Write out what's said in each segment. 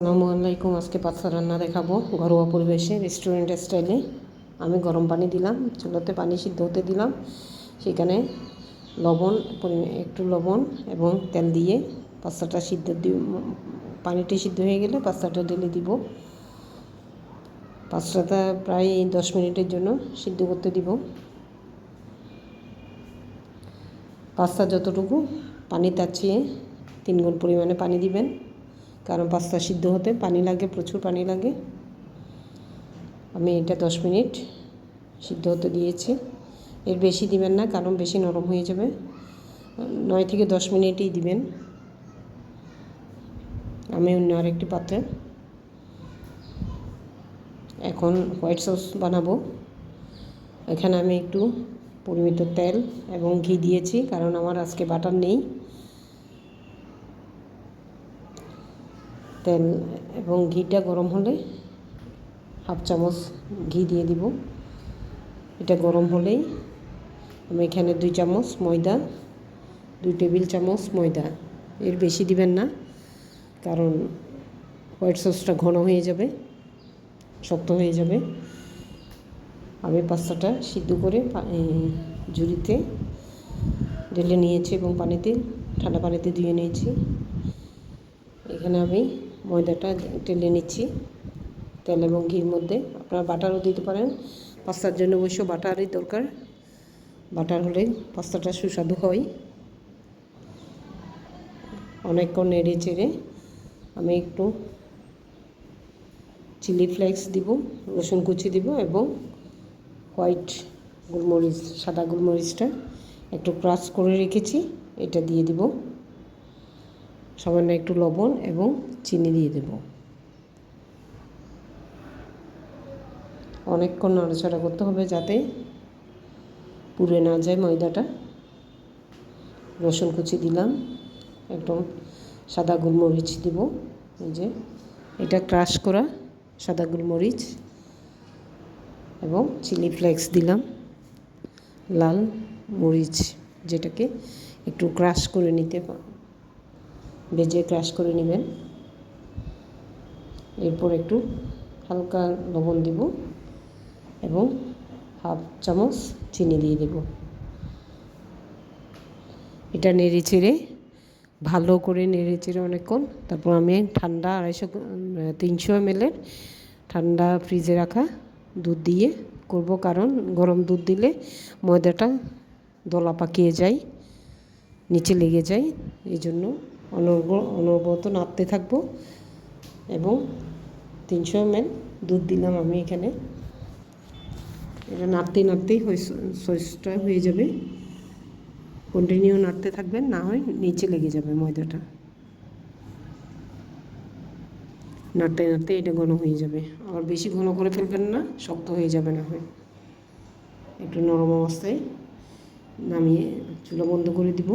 আসসালামু আলাইকুম আজকে পাস্তা রান্না দেখাবো। ঘরোয়া পরিবেশে রেস্টুরেন্ট স্টাইলে আমি গরম পানি দিলাম, চুলাতে পানি সিদ্ধ হতে দিলাম। সেখানে লবণ একটু লবণ এবং তেল দিয়ে পাস্তাটা সিদ্ধ দি পানিটি সিদ্ধ হয়ে গেলে পাস্তাটা ঢেলে দিব। পাস্তাটা প্রায় দশ মিনিটের জন্য সিদ্ধ করতে দিব। পাস্তা যতটুকু, পানি তাচ্ছিয়ে তিন গুণ পরিমাণে পানি দিবেন। কারণ পাস্তা সিদ্ধ হতে পানি লাগে, প্রচুর পানি লাগে। আমি এটা দশ মিনিট সিদ্ধ হতে দিয়েছি। এর বেশি দিবেন না, কারণ বেশি নরম হয়ে যাবে। নয় থেকে দশ মিনিটই দিবেন। আমি অন্য আরেকটি পাত্রে এখন হোয়াইট সস বানাবো। এখানে আমি একটু পরিমিত তেল এবং ঘি দিয়েছি, কারণ আমার আজকে বাটার নেই। তেল এবং ঘিটা গরম হলে হাফ চামচ ঘি দিয়ে দিব। এটা গরম হলেই আমি এখানে দুই চামচ ময়দা, দুই টেবিল চামচ ময়দা। এর বেশি দিবেন না, কারণ হোয়াইট সসটা ঘন হয়ে যাবে, শক্ত হয়ে যাবে। আমি পাস্তাটা সিদ্ধ করে ঝুড়িতে ঢেলে নিয়েছি এবং পানিতে, ঠান্ডা পানিতে ধুয়ে নিয়েছি। এখানে আমি ময়দাটা টেলে নিচ্ছি তেল এবং ঘির মধ্যে। আপনারা বাটারও দিতে পারেন, পাস্তার জন্য অবশ্য বাটারই দরকার। বাটার হলে পাস্তাটা সুস্বাদু হয়। অনেকক্ষণ নেড়ে চেড়ে আমি একটু চিলি ফ্লেক্স দিব, রসুন কুচি দিব এবং হোয়াইট গোলমরিচ সাদা গোলমরিচটা একটু ক্রাশ করে রেখেছি, এটা দিয়ে দিব। সামান্য একটু লবণ এবং চিনি দিয়ে দেব। অনেকক্ষণ নাড়াচাড়া করতে হবে যাতে পুড়ে না যায় ময়দাটা। রসুন কুচি দিলাম, একদম সাদা গোলমরিচ দিব। এই যে, এটা ক্রাশ করা সাদা গোলমরিচ এবং চিলি ফ্লেক্স দিলাম। লাল মরিচ যেটাকে একটু ক্রাশ করে নিতে ভেজে ক্রাশ করে নেবেন। এরপর একটু হালকা লবণ দিব এবং হাফ চামচ চিনি দিয়ে দেব। এটা নেড়ে চেড়ে, ভালো করে নেড়ে চেড়ে অনেকক্ষণ, তারপর আমি ঠান্ডা আড়াইশো তিনশো এমএলের ঠান্ডা ফ্রিজে রাখা দুধ দিয়ে করব। কারণ গরম দুধ দিলে ময়দাটা দলা পাকিয়ে যায়, নিচে লেগে যায়, এই জন্য অনর্গ অনবরত নাড়তে থাকব এবং তিনশো এমএল দুধ দিলাম আমি এখানে। এটা নাড়তে নাড়তেই সসটা হয়ে যাবে। কন্টিনিউ নাড়তে থাকবেন, না হয় নিচে লেগে যাবে ময়দাটা। নাড়তে নাড়তে এটা ঘন হয়ে যাবে। আবার বেশি ঘন করে ফেলবেন না, শক্ত হয়ে যাবে না হয়। একটু নরম অবস্থায় নামিয়ে চুলা বন্ধ করে দিব।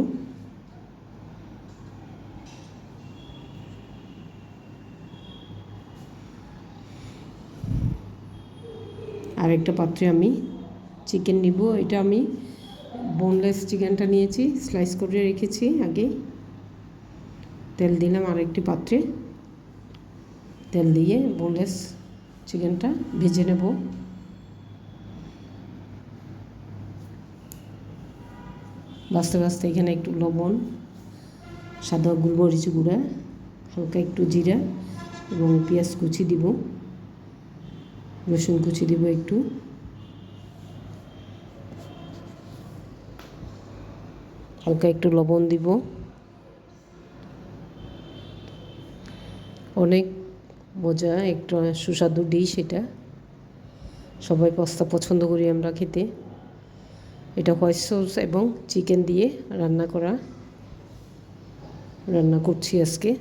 আর একটা পাত্রে আমি চিকেন নিব। এটা আমি বোনলেস চিকেনটা নিয়েছি স্লাইস করে রেখেছি আগে। তেল দিলাম আরেকটি পাত্রে। তেল দিয়ে বোনলেস চিকেনটা ভেজে নেব। বাস্তে বাস্তে এখানে একটু লবণ, সাদা গোলমরিচ গুঁড়া, হালকা একটু জিরা এবং পেঁয়াজ কুচি দিব। রসুন কুচি দিব একটু। হালকা একটু লবণ দিব। অনেক মজা, একটু সুস্বাদু ডিশ এটা। সবাই পাস্তা পছন্দ করি আমরা খেতে। এটা হোয়াইট সস এবং চিকেন দিয়ে রান্না করা। রান্না করছি আজকে।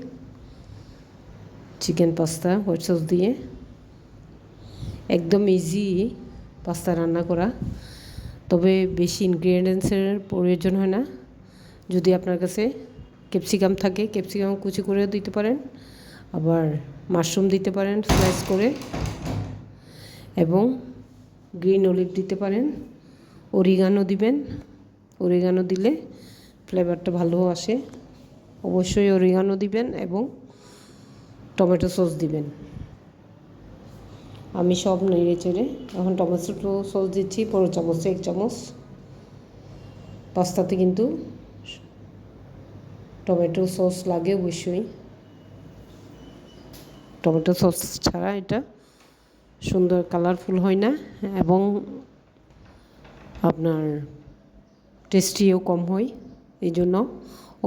চিকেন পাস্তা হোয়াইট সস দিয়ে। একদম ইজি পাস্তা রান্না করা। তবে বেশি ইনগ্রিডিয়েন্টসের প্রয়োজন হয় না। যদি আপনার কাছে ক্যাপসিকাম থাকে ক্যাপসিকাম কুচি করে দিতে পারেন। আবার মাশরুম দিতে পারেন স্লাইস করে। এবং গ্রিন অলিভ দিতে পারেন। অরিগানো দিবেন। অরিগানো দিলে ফ্লেভারটা ভালো আসে। অবশ্যই অরিগানো দিবেন এবং টমেটো সস দিবেন। আমি সব নেড়ে চেড়ে এখন টমেটো সস দিচ্ছি পনেরো চামচ এক চামচ। পাস্তাতে কিন্তু টমেটো সস লাগে অবশ্যই। টমেটো সস ছাড়া এটা সুন্দর কালারফুল হয় না এবং আপনার টেস্টিও কম হয় এই জন্য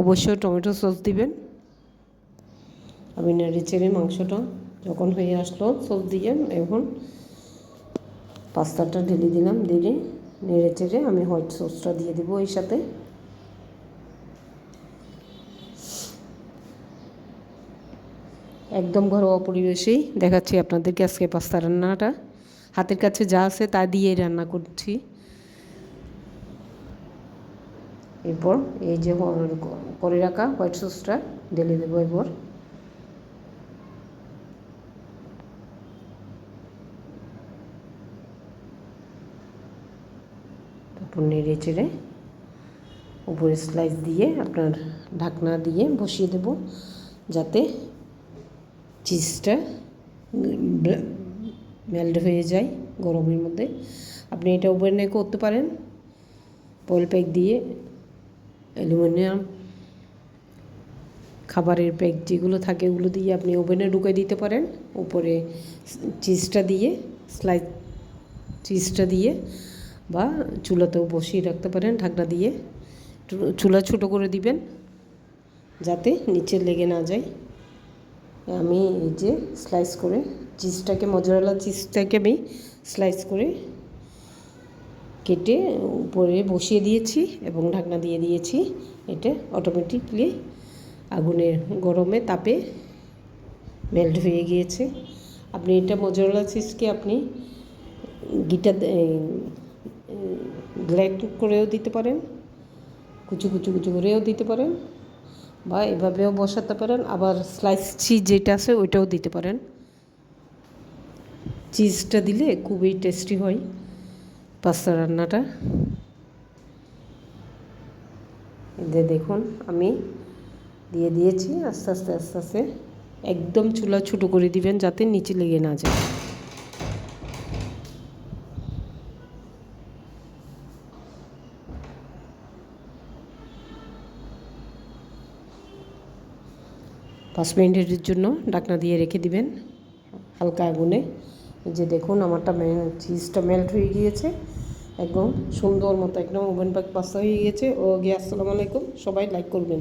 অবশ্যই টমেটো সস দিবেন। আমি নেড়ে চেড়ে মাংসটা যখন হয়ে আসলো সস দিয়ে এখন পাস্তাটা ঢেলে দিলাম দিলে নেড়ে চেড়ে আমি হোয়াইট সসটা দিয়ে দেবো এই সাথে। একদম ঘরোয়া পরিবেশেই দেখাচ্ছি আপনাদেরকে আজকে পাস্তা রান্নাটা। হাতের কাছে যা আছে তা দিয়েই রান্না করছি। এরপর এই যে করে রাখা হোয়াইট সসটা ঢেলে দেবো এরপর। তারপর নেড়ে চেড়ে উপরে স্লাইস দিয়ে আপনার ঢাকনা দিয়ে বসিয়ে দেব, যাতে চিজটা মেল্ট হয়ে যায় গরমের মধ্যে। আপনি এটা ওভেনে করতে পারেন। পয়েল প্যাক দিয়ে অ্যালুমিনিয়াম খাবারের প্যাক যেগুলো থাকে ওগুলো দিয়ে আপনি ওভেনে ঢুকে দিতে পারেন। উপরে চিজটা দিয়ে স্লাইস চিজটা দিয়ে বা চুলাতেও বসিয়ে রাখতে পারেন, ঢাকনা দিয়ে। চুলা ছোটো করে দিবেন, যাতে নিচে লেগে না যায়। আমি এই যে স্লাইস করে চিজটাকে মজরালা চিজটাকে আমি স্লাইস করে কেটে উপরে বসিয়ে দিয়েছি এবং ঢাকনা দিয়ে দিয়েছি। এটা অটোমেটিকলি আগুনের গরমে তাপে মেল্ট হয়ে গিয়েছে। আপনি এটা মজরালা চিজকে আপনি গিটা গ্ল্যাড করেও দিতে পারেন, কুচু কুচু কুচু করেও দিতে পারেন বা এভাবেও বসাতে পারেন। আবার স্লাইস চিজ যেটা আছে ওইটাও দিতে পারেন। চিজটা দিলে খুবই টেস্টি হয় পাস্তা রান্নাটা। যে দেখুন, আমি দিয়ে দিয়েছি, আস্তে আস্তে আস্তে আস্তে। একদম চুলা ছোটো করে দিবেন যাতে নিচে লেগে না যায়। পাঁচ মিনিটের জন্য ডাকনা দিয়ে রেখে দিবেন হালকা আগুনে। যে দেখুন, আমারটা চিজটা মেল্ট হয়ে গিয়েছে, একদম সুন্দর মতো, একদম ওভেন প্যাক পাস্তা হয়ে গিয়েছে। ও গিয়ে আসসালামু আলাইকুম। সবাই লাইক করবেন।